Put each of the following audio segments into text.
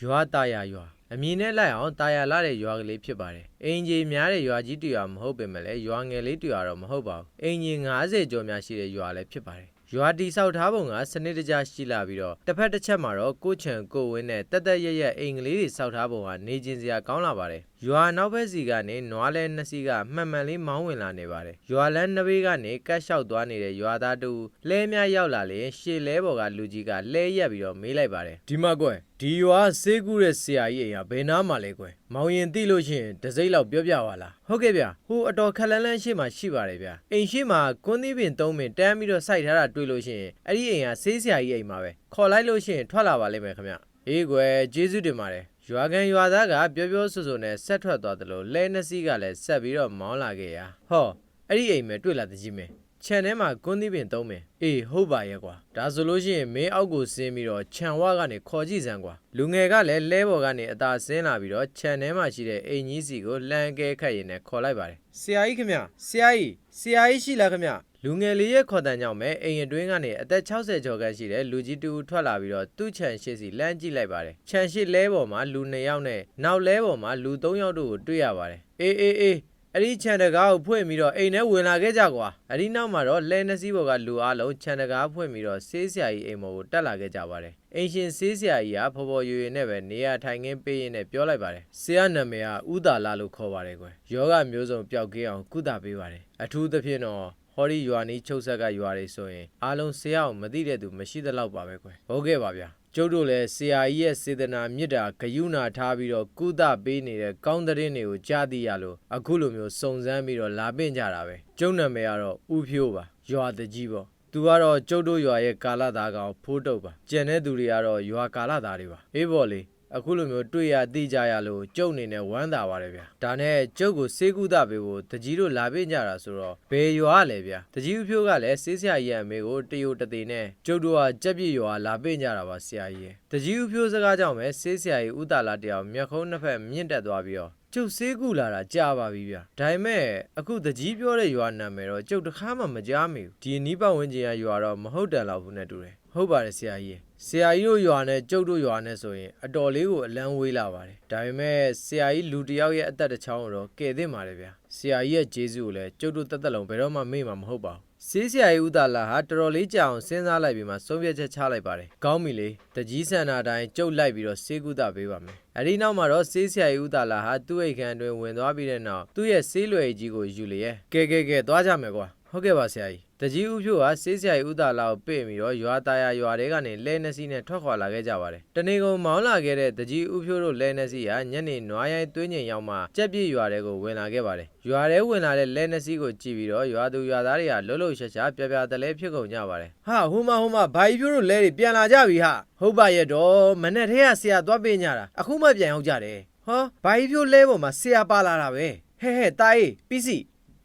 ရွာတာယာရွာအမည်နဲ့လိုက်အောင်တာယာလာတဲ့ရွာကလေးဖြစ်ပါတယ်။အင်ဂျီများတဲ့ရွာကြီးတရွာမဟုတ်ပင်မလဲရွာငယ်လေးတရွာတော့မဟုတ်ပါဘူး။အင်ဂျီ90ကျော်များရှိတဲ့ရွာလည်းဖြစ်ပါတယ်။ရွာတီဆောက်ထားပုံကစနစ်တကျရှိလာပြီးတော့တစ်ဖက်တစ်ချက်မှာတော့ကိုချံကိုဝင်းနဲ့တက်တက်ရရအိမ်ကလေးတွေဆောက်ထားပုံကနေကျင်စရာကောင်းလာပါတယ်။ ရွာနောက်ဘက်စီကနေနွားလဲနှစ်စီးကမှန်မှန်လေးမောင်းဝင်လာနေပါတယ်ရွာလန်းနှစ်ဘေးကနေကတ်လျှောက်သွားနေတဲ့ရွာသားတူလဲမြရောက်လာလေရှေ့လဲဘော်ကလူကြီးကလဲရက်ပြီးတော့မေးလိုက်ပါတယ်ဒီမှာကွယ်ဒီရွာစေးကူးတဲ့ဆရာကြီးအိမ်ကဘယ်နားမှာလဲကွယ်မောင်ရင်သိလို့ရှိရင်တစ်စိမ့်လောက်ပြောပြပါလားဟုတ်ကဲ့ဗျဟိုအတော်ခက်လန်းလန်းရှိမှရှိပါတယ်ဗျအိမ်ရှိမှာကွန်းသီးပင်သုံးပင်တန်းပြီးတော့စိုက်ထားတာတွေ့လို့ရှိရင်အဲ့ဒီအိမ်ကစေးဆရာကြီးအိမ်မှာပဲခေါ်လိုက်လို့ရှိရင်ထွက်လာပါလိမ့်မယ်ခင်ဗျအေးကွယ်ကျေးဇူးတင်ပါတယ် ရွာကန်ရွာသားကပြောပြောဆိုဆိုနဲ့ဆက်ထွက်သွားတယ်လို့လဲနှစ်စီးကလည်းဆက်ပြီးတော့မောင်းလာခဲ့ရာဟောအဲ့ဒီအိမ်မဲတွေ့လာတကြီးမင်း ခြံထဲမှာကွန်းသီးပင်သုံးပင်အေးဟုတ်ပါရဲ့ကွာဒါဆိုလို့ရှိရင်မင်းအောက်ကိုဆင်းပြီးတော့ခြံဝကနေခေါ်ကြည့်စမ်းကွာလူငယ်ကလည်းလဲဘော်ကနေအသာဆင်းလာပြီးတော့ခြံထဲမှာရှိတဲ့အိမ်ကြီးစီကိုလှမ်းကဲခတ်ရင်နဲ့ခေါ်လိုက်ပါတယ်ဆရာကြီးခင်ဗျဆရာကြီးဆရာကြီးရှိလားခင်ဗျလူငယ်လေးရဲ့ခေါ်တန်ကြောင့်ပဲအိမ်အတွင်းကနေအသက်60ကျော်ခန့်ရှိတဲ့လူကြီးတူထွက်လာပြီးတော့သူ့ခြံရှိစီလှမ်းကြည့်လိုက်ပါတယ်ခြံရှိလဲပေါ်မှာလူ2ယောက်နဲ့နောက်လဲပေါ်မှာလူ3ယောက်တို့ကိုတွေ့ရပါတယ်အေးအေးအေး အဲ့ဒီခြံတကားကိုဖွင့်ပြီးတော့အိမ်ထဲဝင်လာခဲ့ကြကွာအဲ့ဒီနောက်မှာတော့လဲနှစ်စီးပေါ်ကလူအားလုံးခြံတကားဖွင့်ပြီးတော့ဆေးဆရာကြီးအိမ်ပေါ်ကိုတက်လာခဲ့ကြပါတယ်အိမ်ရှင်ဆေးဆရာကြီးကဖော်ဖော်ရွရွနဲ့ပဲနေရာထိုင်ခင်းပေးရင်းနဲ့ပြောလိုက်ပါတယ်ဆရာနာမည်ကဥဒါလာလို့ခေါ်ပါတယ်ကွယ်ယောဂမျိုးစုံပျောက်ကင်းအောင်ကုသပေးပါတယ်အထူးသဖြင့်တော့ဟောဒီရွာနီးချုပ်ဆက်ကရွာတွေဆိုရင်အားလုံးဆရာအောင်မသိတဲ့သူမရှိသလောက်ပါပဲကွယ်ဟုတ်ကဲ့ပါဗျာ ကျုပ်တို့လည်းဆရာကြီးရဲ့စေတနာမေတ္တာဂယုဏထားပြီးတော့ကုသပေးနေတဲ့ကောင်းတဲ့ရင်တွေကိုကြားသိရလို့အခုလိုမျိုးစုံစမ်းပြီးတော့လာပင့်ကြတာပဲကျုပ်နာမည်ကတော့ဥဖြိုးပါရွာတကြီးပေါ့သူကတော့ကျုပ်တို့ရွာရဲ့ကာလသားကောင်ဖိုးတုပ်ပါကျန်တဲ့သူတွေကတော့ရွာကာလသားတွေပါအေးပေါ့လေ အခုလိုမျိုးတွေ့ရသိကြရလို့ကျုပ်အနေနဲ့ဝမ်းသာပါတယ်ဗျာဒါနဲ့ကျုပ်ကိုစေးကုသပေးဖို့တကြီးတို့လာပေးကြတာဆိုတော့ဘယ်ရွာလဲဗျာတကြီးဦးဖြိုးကလည်းစေးဆရာကြီးရဲ့အမေကိုတယိုတသေးနဲ့ကျုပ်တို့ကကြက်ပြည့်ရွာလာပေးကြတာပါဆရာကြီးရဲ့တကြီးဦးဖြိုးစကားကြောင့်ပဲစေးဆရာကြီးဥတာလာတယောက်မျက်ခုံးနှစ်ဖက်မြင့်တက်သွားပြီးတော့ ကျုပ်စေးကူလာတာကြာပါပြီဗျာဒါပေမဲ့အခုတကြီးပြောတဲ့ရွာနာမည်တော့ကျုပ်တစ်ခါမှမကြားမိဘူးဒီအနီးပတ်ဝန်းကျင်ကရွာတော့မဟုတ်တန်လောက်ဘူးနဲ့တူတယ်ဟုတ်ပါတယ်ဆရာကြီးဆရာကြီးတို့ရွာနဲ့ကျုပ်တို့ရွာနဲ့ဆိုရင်အတော်လေးကိုအလန်းဝေးလာပါတယ်ဒါပေမဲ့ဆရာကြီးလူတစ်ယောက်ရဲ့အသက်တစ်ချောင်းကိုတော့ကယ်သင့်ပါတယ်ဗျာဆရာကြီးရဲ့ကျေးဇူးကိုလည်းကျုပ်တို့တက်တက်လုံးဘယ်တော့မှမေ့မှာမဟုတ်ပါဘူး ဆေးဆရာကြီးဦးတာလာဟာတော်တော်လေးကြာအောင်စဉ်းစားလိုက်ပြီးမှဆုံးဖြတ်ချက်ချလိုက်ပါတယ်။ကောင်းပြီလေ။တကြီးဆန္ဒအတိုင်းကြုတ်လိုက်ပြီးတော့ဆေးကုသပေးပါမယ်။အဲဒီနောက်မှာတော့ဆေးဆရာကြီးဦးတာလာဟာသူ့အိတ်ခမ်းအတွင်းဝင်သွားပြီးတဲ့နောက်သူ့ရဲ့ဆေးလွယ်ကြီးကိုယူလျက်ကဲကဲကဲသွားကြမယ်ကွာ။ဟုတ်ကဲ့ပါဆရာကြီး။တကြီးဦးဖြိုးကဆေးဆရာကြီးဦးတာလာကိုပြေ့ပြီးတော့ရွာသားရရွာတွေကနေလဲနှစီနဲ့ထွက်ခွာလာခဲ့ကြပါတယ်။တနေကုန်မောင်းလာခဲ့တဲ့တကြီးဦးဖြိုးတို့လဲနှစီကညနေနွားရိုင်းသွင်းညင်ရောက်မှကြက်ပြည့်ရွာတွေကိုဝင်လာခဲ့ပါတယ်။ရွာထဲဝင်လာတဲ့လဲနှစီကိုကြည့်ပြီးတော့ရွာသူရွာသားတွေကလှုပ်လှုပ်ရှားရှားပြပြတလဲဖြစ်ကုန်ကြပါတယ်။ဟာဟိုမဟိုမဘာကြီးဖြိုးတို့လဲတွေပြန်လာကြပြီဟာ။ဟုတ်ပါရဲ့တော့မနဲ့ထဲကဆရာသွားပေးညတာအခုမှပြန်ရောက်ကြတယ်။ဟောဘာကြီးဖြိုးလဲပေါ်မှာဆရာပါလာတာပဲ။ဟဲ့ဟဲ့တာအေးပြီးစီ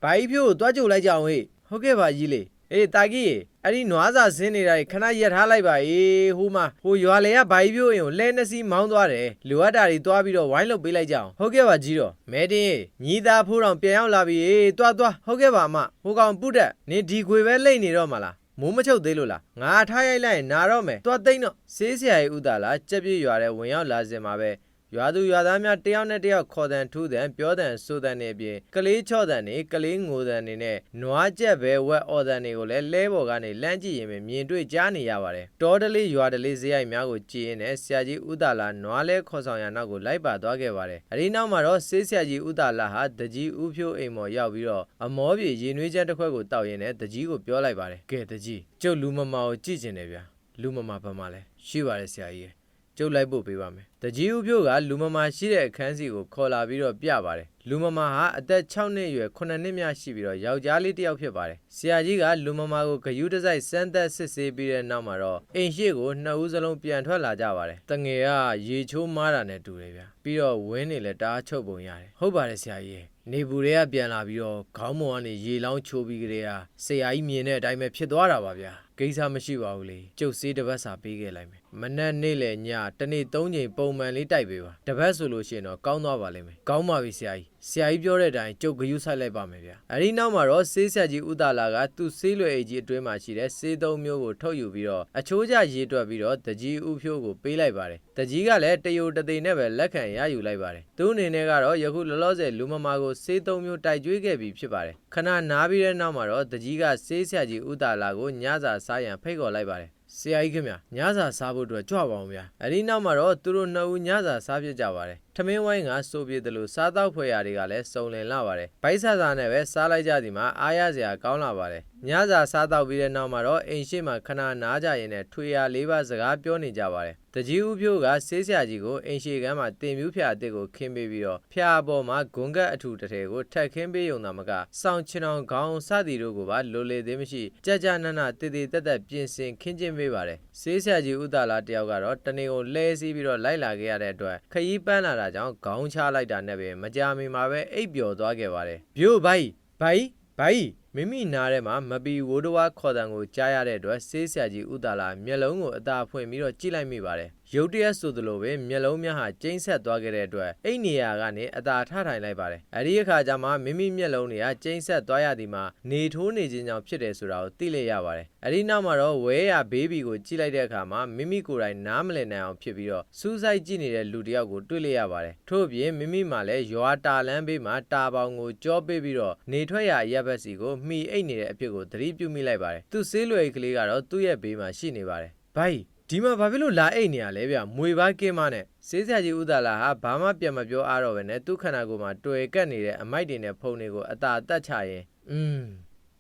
ဘာကြီးဖြိုးကိုသွားကြိုလိုက်ကြအောင်ဟေ့။ ဟုတ်ကဲ့ပါကြီးလေ။အေးတာကြီးအဲ့ဒီနွားစာဆင်းနေတာတွေခဏရက်ထားလိုက်ပါအေးဟိုမှာဟိုရွာလေကဘာကြီးပြိုးရင်ကိုလဲနှစီမောင်းသွားတယ်လိုအပ်တာတွေသွားပြီးတော့ဝိုင်းလုပ်ပေးလိုက်ကြအောင်ဟုတ်ကဲ့ပါကြီးတော့မဲတင်ညီသားဖိုးတော်ပြန်ရောက်လာပြီအေးသွားသွားဟုတ်ကဲ့ပါအမဟိုကောင်ပုတ်တက်နင်ဒီခွေပဲလိမ့်နေတော့မလားမိုးမချုပ်သေးလို့လားငါထားရိုက်လိုက်ရင်နာတော့မယ်သွားသိမ့်တော့ဆေးဆရာကြီးဥတာလားကြက်ပြည့်ရွာတဲ့ဝင်ရောက်လာစင်မှာပဲ ရွာသူရွာသားများတယောက်နဲ့တယောက်ခေါ်တန်ထူးတန်ပြောတန်ဆိုတန်တွေအပြင်ကလေးချော့တန်တွေကလေးငိုတန်တွေနဲ့နွားကြက်ပဲဝက်အော်တန်တွေကိုလည်းလဲပေါ်ကနေလမ်းကြည့်ရင်ပဲမြင်တွေ့ကြားနေရပါတယ်တောတလေးရွာတလေးဇေယိုက်များကိုကြည်ရင်နဲ့ဆရာကြီးဥတာလာနွားလဲခေါ်ဆောင်ရနောက်ကိုလိုက်ပါသွားခဲ့ပါတယ်အဒီနောက်မှာတော့ဆေးဆရာကြီးဥတာလာဟာတကြီးဥဖြိုးအိမ်မော်ရောက်ပြီးတော့အမောပြေရင်နွေးချမ်းတစ်ခွက်ကိုတောက်ရင်နဲ့တကြီးကိုပြောလိုက်ပါတယ်ကဲတကြီးကျုပ်လူမမာကိုကြည့်ကျင်တယ်ဗျာလူမမာဘာမှလဲရှိပါတယ်ဆရာကြီး ကျုပ်လိုက်ဖို့ပေးပါမယ်။တကြီးဦးဖြိုးကလူမမာရှိတဲ့အခန်းစီကိုခေါ်လာပြီးတော့ပြပါတယ်။လူမမာဟာအသက်6နှစ်အရွယ်9နှစ်မြရှိပြီးတော့ယောက်ျားလေးတစ်ယောက်ဖြစ်ပါတယ်။ဆရာကြီးကလူမမာကိုဂယုတစိုက်စမ်းသက်စစ်ဆေးပြီးတဲ့နောက်မှာတော့အိမ်ရှိကိုနှစ်ဦးစလုံးပြန်ထွက်လာကြပါတယ်။တငယ်ကရေချိုးမားတာနဲ့တူတယ်ဗျာ။ပြီးတော့ဝင်းနေလဲတအားချုပ်ပုံရတယ်။ဟုတ်ပါတယ်ဆရာကြီး။နေဘူးတွေကပြန်လာပြီးတော့ခေါင်းမော်ကနေရေလောင်းချိုးပြီးကြတဲ့ဆရာကြီးမြင်တဲ့အတိုင်းပဲဖြစ်သွားတာပါဗျာ။ ကိစ္စမရှိပါဘူးလေ။ကျုပ်စေးတစ်ပတ်စာပေးခဲ့လိုက်မယ်။မနက်နေ့လေညတနေ့၃ချိန်ပုံမှန်လေးတိုက်ပေးပါတပတ်ဆိုလို့ရှိရင်တော့ကောင်းသွားပါလိမ့်မယ်ကောင်းပါပြီဆရာကြီးဆရာကြီးပြောတဲ့အတိုင်းကြုတ်ဂယုဆိုင်လိုက်ပါမယ်ဗျာအဲဒီနောက်မှာတော့ဆေးဆက်ကြီးဥဒါလာကသူ့ဆေးလွယ်အိတ်ကြီးအတွင်းမှာရှိတဲ့ဆေးသုံးမျိုးကိုထုတ်ယူပြီးတော့အချိုးကျရေးတွက်ပြီးတော့တကြီးဥဖြိုးကိုပေးလိုက်ပါတယ်တကြီးကလည်းတယိုတသိနဲ့ပဲလက်ခံရယူလိုက်ပါတယ်သူအနေနဲ့ကတော့ယခုလောလောဆယ်လူမမာကိုဆေးသုံးမျိုးတိုက်ကြွေးခဲ့ပြီးဖြစ်ပါတယ်ခဏနားပြီးတဲ့နောက်မှာတော့တကြီးကဆေးဆက်ကြီးဥဒါလာကိုညစာစားရန်ဖိတ်ခေါ်လိုက်ပါတယ်ဆရာကြီးခင်ဗျာညစာစားဖို့အတွက်ကြွပါအောင်ဗျာအဲဒီနောက်မှာတော့သူတို့နှစ်ဦးညစာစားဖြစ်ကြပါတယ် ထမင်းဝိုင်းကစိုးပြေတယ်လို့စားတော့ဖွယ်ရာတွေကလည်းစုံလင်လာပါတယ်ဘိုက်ဆာစာနဲ့ပဲစားလိုက်ကြဒီမှာအားရစရာကောင်းလာပါတယ်ညစာစားတော့ပြီးတဲ့နောက်မှာတော့အိမ်ရှိမှာခဏနားကြရင်နဲ့ထွေရာလေးပါးစကားပြောနေကြပါတယ်တကြီးဦးဖြိုးကဆေးဆရာကြီးကိုအိမ်ရှိကမ်းမှာတင်မြူးဖျာအစ်စ်ကိုခင်းပေးပြီးတော့ဖျာအပေါ်မှာဂွန်ကတ်အထူတစ်ထည်ကိုထက်ခင်းပေးုံသာမကစောင်းချင်အောင်ခေါင်းစသည်တို့ကိုပါလိုလေသေးမရှိကြကြနနတည်တည်တက်တက်ပြင်ဆင်ခင်းကျင်းပေးပါတယ်ဆေးဆရာကြီးဦးသာလာတယောက်ကတော့တနေကိုလဲစီးပြီးတော့လိုက်လာခဲ့ရတဲ့အတွက်ခရီးပန်းလာတာကြောင့်ခေါင်းချလိုက်တာနဲ့ပဲမကြမီမှာပဲအိပ်ပျော်သွားခဲ့ပါတယ်ဗျို့ဘိုင်ဘိုင်ဘိုင်မိမိနားထဲမှာမပီဝိုးတဝါခေါ်တံကိုကြားရတဲ့အတွက်ဆေးဆရာကြီးဥဒါလာမျက်လုံးကိုအသာဖွင့်ပြီးတော့ကြည့်လိုက်မိပါတယ်ရုတ်တရက်ဆိုသလိုပဲမျက်လုံးများဟာကျိန်းဆက်သွားခဲ့တဲ့အတွက်အိတ်နေရာကနေအသာထထိုင်လိုက်ပါတယ်အဲဒီအခါကျမှမိမိမျက်လုံးတွေကကျိန်းဆက်သွားရသည်မှာနေထိုးနေခြင်းကြောင့်ဖြစ်တယ်ဆိုတာကိုသိလိုက်ရပါတယ်အဲဒီနောက်မှာတော့ဝဲရဘေးဘီကိုကြည့်လိုက်တဲ့အခါမှာမိမိကိုယ်တိုင်နားမလည်နိုင်အောင်ဖြစ်ပြီးတော့စူးစိုက်ကြည့်နေတဲ့လူတစ်ယောက်ကိုတွေ့လိုက်ရပါတယ်ထို့အပြင်မိမိမှလည်းရွာတာလန်းဘေးမှာတာပေါင်ကိုကြောပေးပြီးတော့နေထွက်ရရပ်ဘက်စီကိုမှီအိတ်နေတဲ့အဖြစ်ကိုသတိပြုမိလိုက်ပါတယ်သူဆေးလွယ်ကလေးကတော့သူ့ရဲ့ဘေးမှာရှိနေပါတယ်ဘိုင်ဒီမှာဘာဖြစ်လို့လာအိတ်နေရလဲဗျမွေပါကင်းမနဲ့စေးဆရာကြီးဥဒါလာဟာဘာမှပြန်မပြောအားတော့ပဲနဲ့သူ့ခန္ဓာကိုယ်မှာတွေ့ကပ်နေတဲ့အမိုက်တွေနဲ့ဖုံတွေကိုအသာတက်ချရင်อืม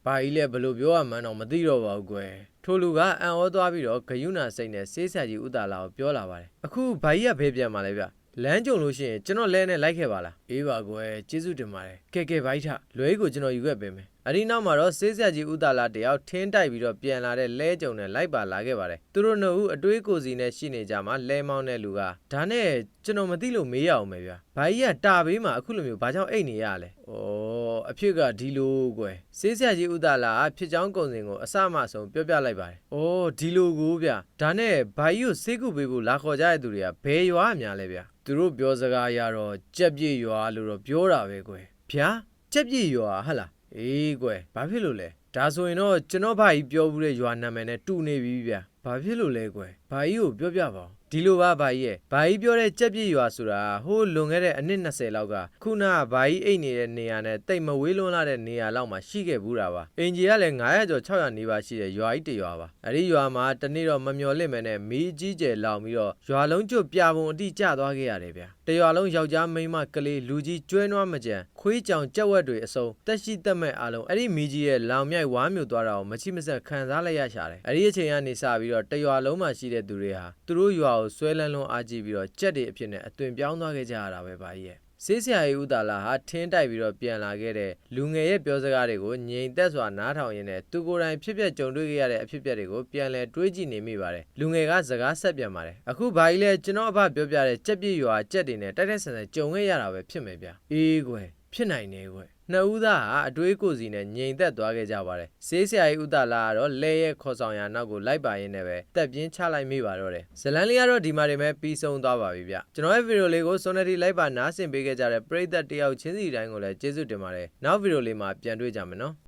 ဘာကြီးလဲဘယ်လိုပြောရမှန်းတော့မသိတော့ပါဘူးကွယ်ထိုလူကအံ့ဩသွားပြီးတော့ဂယုဏစိတ်နဲ့စေးဆရာကြီးဥဒါလာကိုပြောလာပါတယ်အခုဘာကြီးကဖေးပြန်มาလဲဗျ လမ်းကြုံလို့ရှိရင်ကျွန်တော်လဲနဲ့လိုက်ခဲ့ပါလားအေးပါကွယ်ကျေးဇူးတင်ပါတယ်ကဲကဲဘိုက်ထလွဲကိုကျွန်တော်ယူခဲ့ပေးမယ်အဒီနောက်မှာတော့စေးဆရာကြီးဥဒါလာတယောက်ထင်းတိုက်ပြီးတော့ပြန်လာတဲ့လဲကြုံနဲ့လိုက်ပါလာခဲ့ပါတယ်သူတို့နှစ်ဦးအတွေးကိုစီနဲ့ရှိနေကြမှာလဲမောင်းတဲ့လူကဒါနဲ့ကျွန်တော်မသိလို့မေးရအောင်မယ်ဗျာဘာကြီးကတာဘေးမှာအခုလိုမျိုးဘာကြောင့်အိတ်နေရလဲဩအဖြစ်ကဒီလိုကွယ်စေးဆရာကြီးဥဒါလာကဖြစ်ချောင်းကုံစင်ကိုအစမှဆုံးပြောပြလိုက်ပါတယ်ဩဒီလိုကိုဗျာဒါနဲ့ဘာကြီးကိုစေးကုပေးဖို့လာခေါ်ကြတဲ့သူတွေကဘယ်ရွာအများလဲဗျာ သူတို့ပြောစကားရတော့ကြက်ပြည့်ရွာလို့တော့ပြောတာပဲကွယ်ဗျာကြက်ပြည့်ရွာဟဟလားအေးကွယ်ဘာဖြစ်လို့လဲဒါဆိုရင်တော့ကျွန်တော်ဘာကြီးပြောဘူးတဲ့ရွာနာမည်နဲ့တူနေပြီဗျာဘာဖြစ်လို့လဲကွယ်ဘာကြီးကိုပြောပြပါဦး ဒီလိုပါဘာကြီးရဲ့ဘာကြီးပြောတဲ့ကြက်ပြည့်ရွာဆိုတာဟိုးလွန်ခဲ့တဲ့အနှစ်20လောက်ကခုနကဘာကြီးအိတ်နေတဲ့နေရာနဲ့တိတ်မဝေးလွန်းလာတဲ့နေရာလောက်မှာရှိခဲ့ဘူးတာပါအင်ဂျီကလည်း900ကျော်600နီးပါးရှိတဲ့ရွာကြီးတစ်ရွာပါအဲ့ဒီရွာမှာတနေ့တော့မမျော်လင့်မဲနဲ့မီးကြီးကျယ်လောင်ပြီးတော့ရွာလုံးကျွတ်ပြပုံအတိကျသွားခဲ့ရတယ်ဗျာ တရွာလုံးယောက်ျားမိန်းမကလေးလူကြီးကျွဲနွားမကြံခွေးကြောင်ကြက်ဝက်တွေအစုံတက်ရှိတက်မဲ့အားလုံးအဲ့ဒီမီးကြီးရဲ့လောင်မြိုက်ဝါးမြူသွားတာကိုမချိမဆက်ခံစားလိုက်ရရှာတယ်အဲ့ဒီအချိန်ကနေစပြီးတော့တရွာလုံးမှာရှိတဲ့သူတွေဟာသူတို့ရွာကိုဆွဲလန်းလွန်းအားကြီးပြီးတော့ကြက်တွေအဖြစ်နဲ့အသွင်ပြောင်းသွားခဲ့ကြရတာပဲဗာကြီးရဲ့ ဆေးဆရာကြီးဦးတာလာဟာထင်းတိုက်ပြီးတော့ပြန်လာခဲ့တဲ့လူငယ်ရဲ့ပြောစကားတွေကိုငြိမ်သက်စွာနားထောင်ရင်းနဲ့သူကိုယ်တိုင်ဖြစ်ပျက်ကြုံတွေ့ခဲ့ရတဲ့အဖြစ်အပျက်တွေကိုပြန်လည်တွေးကြည့်နေမိပါတယ်လူငယ်ကစကားဆက်ပြန်ပါတယ်အခုဘာကြီးလဲကျွန်တော်အဖပြောပြတဲ့ကြက်ပြည့်ရွာကြက်တွေနဲ့တိုက်တိုက်ဆန်ဆန်ကြုံခဲ့ရတာပဲဖြစ်မယ်ဗျအေးကွယ် ဖြစ်နိုင်နေကွယ်နှစ်ဦးသားဟာအတွေးကိုစီနဲ့ငြိမ်သက်သွားခဲ့ကြပါတယ်။ဆေးဆရာကြီးဥတာလာကတော့လဲရဲ့ခေါ်ဆောင်ရာနောက်ကိုလိုက်ပါရင်းနဲ့ပဲတက်ပြင်းချလိုက်မိပါတော့တယ်။ဇလန်လေးကတော့ဒီမှာတင်ပဲပြီးဆုံးသွားပါပြီဗျ။ကျွန်တော်ရဲ့ဗီဒီယိုလေးကို Sonety လိုက်ပါနားဆင်ပေးခဲ့ကြတဲ့ပရိသတ်တယောက်ချင်းစီတိုင်းကိုလည်းကျေးဇူးတင်ပါတယ်။နောက်ဗီဒီယိုလေးမှာပြန်တွေ့ကြမယ်နော်။